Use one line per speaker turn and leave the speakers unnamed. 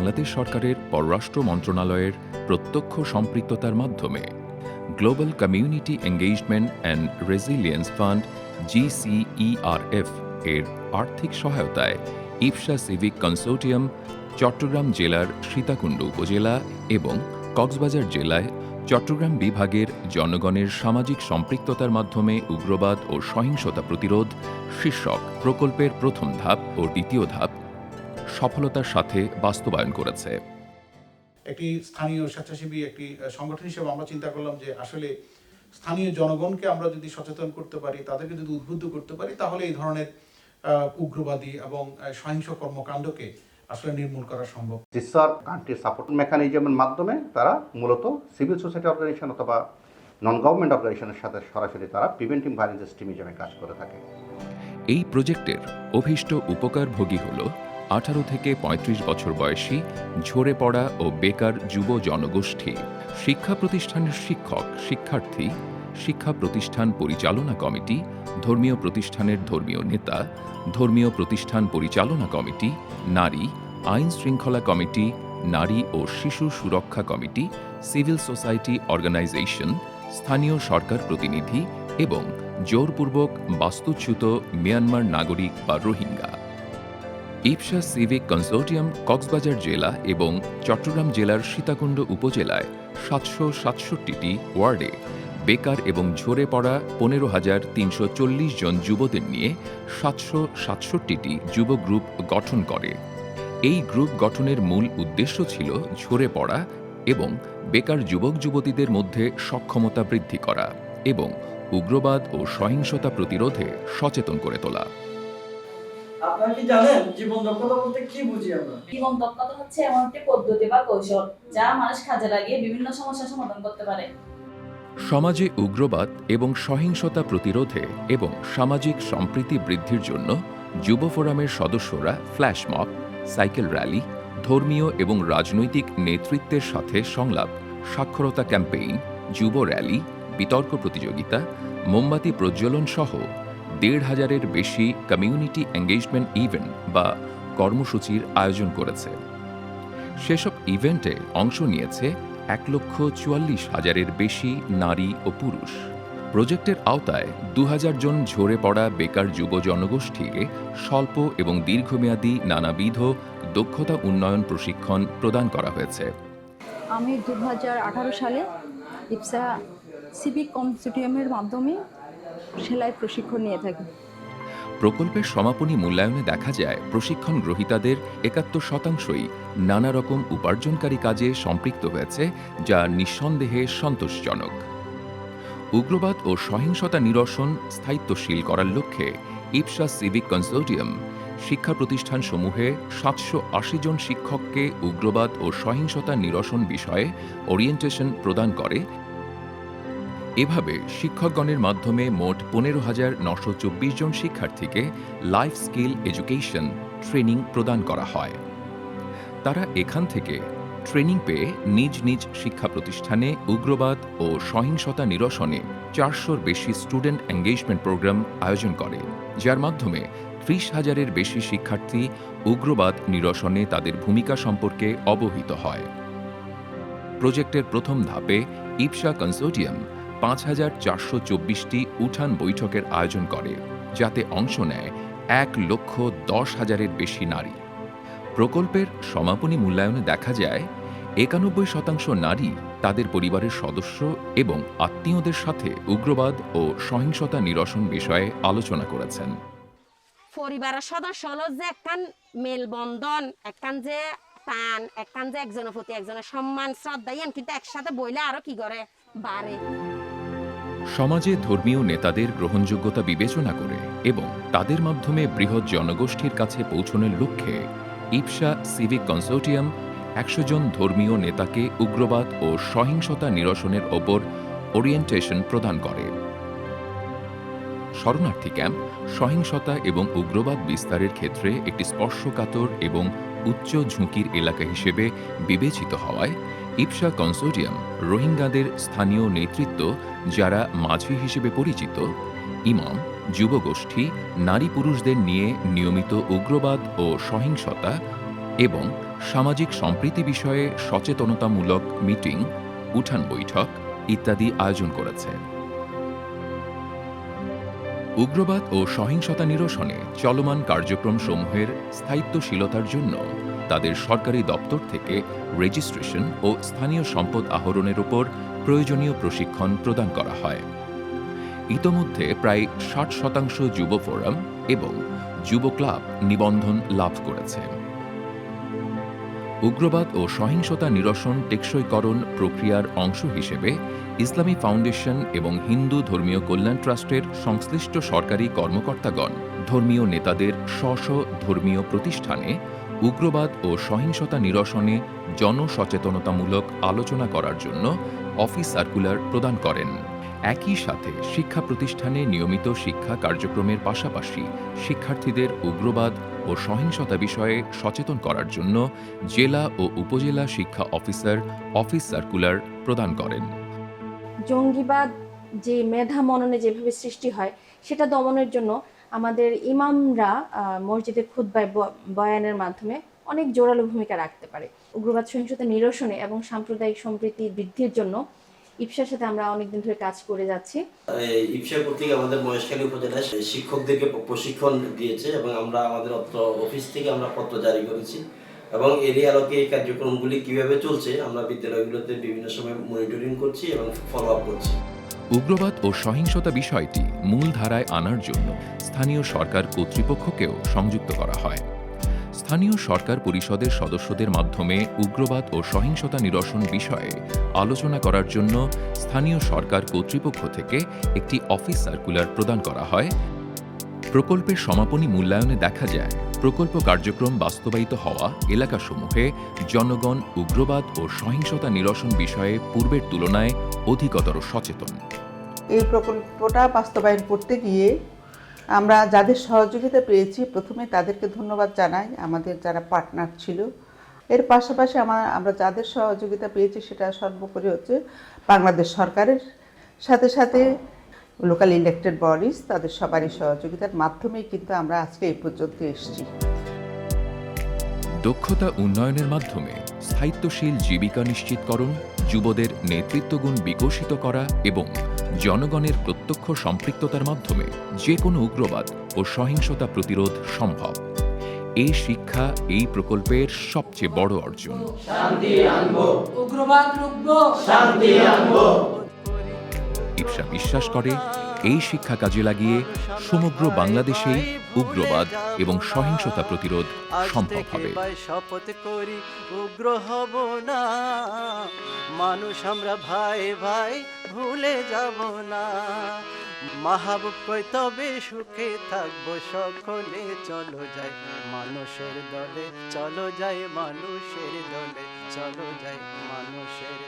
বাংলাদেশ সরকারের পররাষ্ট্র মন্ত্রণালয়ের প্রত্যক্ষ সম্পৃক্ততার মাধ্যমে global community engagement and resilience fund GCERF এর আর্থিক সহায়তায় ইপসা সিভিক কনসোর্টিয়াম চট্টগ্রাম জেলার সীতাকুণ্ড উপজেলা এবং কক্সবাজার জেলায় চট্টগ্রাম বিভাগের জনগণের সামাজিক সম্পৃক্ততার মাধ্যমে উগ্রবাদ ও সহিংসতা প্রতিরোধ শীর্ষক প্রকল্পের প্রথম ধাপ ও দ্বিতীয় ধাপ সফলতার সাথে বাস্তবায়ন করেছে।
একটি স্থানীয় স্বেচ্ছাসেবী একটি সংগঠন হিসেবে আমরা চিন্তা করলাম যে আসলে স্থানীয় জনগণকে আমরা যদি সচেতন করতে পারি তাদেরকে যদি উদ্বুদ্ধ করতে পারি তাহলে এই ধরনের উগ্রবাদী এবং সহিংস কর্মকাণ্ডকে আসলে নির্মূল করা সম্ভব।
জিসার কান্ট্রি সাপোর্ট মেকানিজমের মাধ্যমে তারা মূলত সিভিল সোসাইটি অর্গানাইজেশন অথবা নন গভর্নমেন্ট অর্গানাইজেশনের সাথে সরাসরি তারা প্রিভেন্টিভ ভায়োলেন্স টিম হিসেবে কাজ করে থাকে।
এই প্রজেক্টের অভিষ্ট অভীষ্ট উপকারভোগী হল আঠারো থেকে ৩৫ বছর বয়সী, ঝরে পড়া ও বেকার যুব জনগোষ্ঠী, শিক্ষা প্রতিষ্ঠানের শিক্ষক, শিক্ষার্থী, শিক্ষা প্রতিষ্ঠান পরিচালনা কমিটি, ধর্মীয় প্রতিষ্ঠানের ধর্মীয় নেতা, ধর্মীয় প্রতিষ্ঠান পরিচালনা কমিটি, নারী, আইন শৃঙ্খলা কমিটি, নারী ও শিশু সুরক্ষা কমিটি, সিভিল সোসাইটি অর্গানাইজেশন, স্থানীয় সরকার প্রতিনিধি এবং জোরপূর্বক বাস্তুচ্যুত মিয়ানমার নাগরিক বা রোহিঙ্গা। ইপসা সিভিক কনসোর্টিয়াম, কক্সবাজার জেলা এবং চট্টগ্রাম জেলার সীতাকুণ্ড উপজেলায় সাতশো সাতষট্টিটি ওয়ার্ডে বেকার এবং ঝরে পড়া পনেরো হাজার তিনশো চল্লিশ জন যুবদের নিয়ে সাতশো সাতষট্টিটি যুব গ্রুপ গঠন করে। এই গ্রুপ গঠনের মূল উদ্দেশ্য ছিল ঝরে পড়া এবং বেকার যুবক যুবতীদের মধ্যে সক্ষমতা বৃদ্ধি করা এবং উগ্রবাদ ও সহিংসতা প্রতিরোধে সচেতন করে তোলা।
আপনারা কি জানেন জীবন দক্ষতা বলতে কি বুঝি আমরা?
জীবন দক্ষতা হচ্ছে এমন একটি পদ্ধতি বা কৌশল যা মানুষ কাজে লাগিয়ে বিভিন্ন সমস্যার সমাধান করতে পারে।
সমাজে উগ্রবাদ এবং সহিংসতা প্রতিরোধে এবং সামাজিক সম্প্রীতি বৃদ্ধির জন্য যুব ফোরামের সদস্যরা ফ্ল্যাশ মব সাইকেল র্যালি ধর্মীয় এবং রাজনৈতিক নেতৃত্বের সাথে সংলাপ সাক্ষরতা ক্যাম্পেইন যুব র্যালি বিতর্ক প্রতিযোগিতা মোমবাতি প্রজ্বলন সহ দেড় হাজারের বেশি কমিউনিটি এঙ্গেজমেন্ট ইভেন্ট বা কর্মসূচির আয়োজন করেছে। সেসব ইভেন্টে অংশ নিয়েছে এক লক্ষ চুয়াল্লিশ হাজারের বেশি নারী ও পুরুষ। প্রজেক্টের আওতায় দু হাজার জন ঝরে পড়া বেকার যুব জনগোষ্ঠীকে স্বল্প এবং দীর্ঘমেয়াদী নানাবিধ দক্ষতা উন্নয়ন প্রশিক্ষণ প্রদান করা হয়েছে।
আমি দু সালে ইপসা সিভিক কনসোর্টিয়ামের মাধ্যমে সেলাই প্রশিক্ষণ নিয়ে থাকি।
প্রকল্পের সমাপনী মূল্যায়নে দেখা যায়, প্রশিক্ষণ গ্রহীতাদের একাত্তর শতাংশই নানা রকম উপার্জনকারী কাজে সম্পৃক্ত হয়েছে, যা নিঃসন্দেহে সন্তোষজনক। উগ্রবাদ ও সহিংসতা নিরসন স্থায়িত্বশীল করার লক্ষ্যে ইপসা সিভিক কনসোর্টিয়াম শিক্ষা প্রতিষ্ঠানসমূহে সাতশো আশি জন শিক্ষককে উগ্রবাদ ও সহিংসতা নিরসন বিষয়ে ওরিয়েন্টেশন প্রদান করে এভাবে শিক্ষকগণের মাধ্যমে মোট পনেরো হাজার নশো চব্বিশ জন শিক্ষার্থীকে লাইফ স্কিল এডুকেশন ট্রেনিং প্রদান করা হয়। তারা এখান থেকে ট্রেনিং পেয়ে নিজ নিজ শিক্ষা প্রতিষ্ঠানে উগ্রবাদ ও সহিংসতা নিরসনে চারশোর বেশি স্টুডেন্ট এঙ্গেজমেন্ট প্রোগ্রাম আয়োজন করে, যার মাধ্যমে ত্রিশ হাজারের বেশি শিক্ষার্থী উগ্রবাদ নিরসনে তাদের ভূমিকা সম্পর্কে অবহিত হয়। প্রজেক্টের প্রথম ধাপে ইপসা কনসোর্টিয়াম পাঁচ হাজার চারশো চব্বিশটি উঠান বৈঠকের আয়োজন করে, যাতে অংশ নেয় এক লক্ষ দশ হাজারের বেশি নারী। প্রকল্পের সমাপনী মূল্যায়নে দেখা যায়, একানব্বই শতাংশ নারী তাদের পরিবারের সদস্য এবং আত্মীয়দের সাথে উগ্রবাদ ও সহিংসতা নিরসন বিষয়ে আলোচনা করেছেন।
পরিবারের সদস্য হলো যে একখান মেলবন্ধন একখান যে টান একখান যে একজনের প্রতি একজনের সম্মান, শ্রদ্ধা কিন্তু একসাথে বইলে আরও কি করে? বাড়ে।
সমাজে ধর্মীয় নেতাদের গ্রহণযোগ্যতা বিবেচনা করে এবং তাদের মাধ্যমে বৃহৎ জনগোষ্ঠীর কাছে পৌঁছনের লক্ষ্যে ইপসা সিভিক কনসোর্টিয়াম একশো জন ধর্মীয় নেতাকে উগ্রবাদ ও সহিংসতা নিরসনের ওপর ওরিয়েন্টেশন প্রদান করে। শরণার্থী ক্যাম্প সহিংসতা এবং উগ্রবাদ বিস্তারের ক্ষেত্রে একটি স্পর্শকাতর এবং উচ্চ ঝুঁকির এলাকা হিসেবে বিবেচিত হওয়ায় ইপসা কনসোর্টিয়াম রোহিঙ্গাদের স্থানীয় নেতৃত্ব যারা মাঝি হিসেবে পরিচিত, ইমাম, যুবগোষ্ঠী, নারী পুরুষদের নিয়ে নিয়মিত উগ্রবাদ ও সহিংসতা এবং সামাজিক সম্প্রীতি বিষয়ে সচেতনতামূলক মিটিং, উঠান বৈঠক ইত্যাদি আয়োজন করেছে। উগ্রবাদ ও সহিংসতা নিরসনে চলমান কার্যক্রম সমূহের স্থায়িত্বশীলতার জন্য তাদের সরকারি দপ্তর থেকে রেজিস্ট্রেশন ও স্থানীয় সম্পদ আহরণের উপর প্রয়োজনীয় প্রশিক্ষণ প্রদান করা হয়। ইতোমধ্যে প্রায় ষাট শতাংশ যুব ফোরাম এবং যুব ক্লাব নিবন্ধন লাভ করেছে। উগ্রবাদ ও সহিংসতা নিরসন টেকসইকরণ প্রক্রিয়ার অংশ হিসেবে ইসলামী ফাউন্ডেশন এবং হিন্দু ধর্মীয় কল্যাণ ট্রাস্টের সংশ্লিষ্ট সরকারি কর্মকর্তাগণ ধর্মীয় নেতাদের স্ব ধর্মীয় প্রতিষ্ঠানে উগ্রবাদ ও সহিংসতা নিরসনে জনসচেতনতামূলক আলোচনা করার জন্য অফিস সার্কুলার প্রদান করেন। একই সাথে শিক্ষা প্রতিষ্ঠানে নিয়মিত শিক্ষা কার্যক্রমের পাশাপাশি শিক্ষার্থীদের উগ্রবাদ ও সহিংসতা বিষয়ে সচেতন করার জন্য জেলা ও উপজেলা শিক্ষা অফিসার অফিস সার্কুলার প্রদান করেন।
জঙ্গিবাদ যে মেধা মননে যেভাবে সৃষ্টি হয়, সেটা দমনের জন্য আমাদের ইমামরা আহ, মসজিদের খুদ্বায় বয়ানের মাধ্যমে অনেক জোরালো ভূমিকা রাখতে পারে। উগ্রবাদ সহিংসতা নিরসনে এবং সাম্প্রদায়িক সম্প্রীতি বৃদ্ধির জন্য ইপসার সাথে আমরা অনেকদিন ধরে কাজ করে যাচ্ছি।
ইপসা কর্তৃক আমাদের মহেশখালী উপজেলায় শিক্ষকদেরকে প্রশিক্ষণ দিয়েছে এবং আমরা আমাদের অত্র অফিস থেকে আমরা পত্র জারি করেছি এবং এরই আলোকে এই কার্যক্রমগুলি কীভাবে চলছে আমরা বিদ্যালয়গুলোতে বিভিন্ন সময় মনিটরিং করছি এবং ফলো আপ করছি।
উগ্রবাদ ও সহিংসতা বিষয়টি মূল ধারায় আনার জন্য স্থানীয় সরকার কর্তৃপক্ষকেও সংযুক্ত করা হয়। স্থানীয় সরকার পরিষদের সদস্যদের মাধ্যমে উগ্রবাদ ও সহিংসতা নিরসন বিষয়ে আলোচনা করার জন্য স্থানীয় সরকার কর্তৃপক্ষ থেকে একটি অফিস সার্কুলার প্রদান করা হয়। প্রকল্পের সমাপনী মূল্যায়নে দেখা যায়, প্রকল্প কার্যক্রম বাস্তবায়িত হওয়া এলাকাসমূহে জনগণ উগ্রবাদ ও সহিংসতা নিরসন বিষয়ে পূর্বের তুলনায় অধিকতর সচেতন।
এই প্রকল্পটা বাস্তবায়ন করতে গিয়ে আমরা যাদের সহযোগিতা পেয়েছি, প্রথমে তাদেরকে ধন্যবাদ জানাই, আমাদের যারা পার্টনার ছিল। এর পাশাপাশি আমার, আমরা যাদের সহযোগিতা পেয়েছি সেটা সর্বোপরি হচ্ছে বাংলাদেশ সরকারের। সাথে সাথে লোকাল ইলেক্টেড বডিজ তাদের সবারই সহযোগিতার মাধ্যমেই কিন্তু আমরা আজকে এই পর্যন্ত এসেছি।
দক্ষতা উন্নয়নের মাধ্যমে স্থায়িত্বশীল জীবিকা নিশ্চিতকরণ, যুবদের নেতৃত্বগুণ বিকশিত করা এবং জনগণের প্রত্যক্ষ সম্পৃক্ততার মাধ্যমে যে কোনো উগ্রবাদ ও সহিংসতা প্রতিরোধ সম্ভব। এই শিক্ষা এই প্রকল্পের সবচেয়ে বড় অর্জন।
উগ্রবাদ
ইপসা বিশ্বাস করে এই শিক্ষা কাজে লাগিয়ে সমগ্র বাংলাদেশেই উগ্রবাদ এবং সহিংসতা প্রতিরোধ সম্ভব হবে।
শপথ করি, উগ্র হব না। মানুষ আমরা ভাই ভাই ভুলে যাব না। মাহবুব কই, তবে সুখে থাকব, সকলে চলো যাই। মানুষের দলে চলো যাই, মানুষের দলে চলো যাই, মানুষের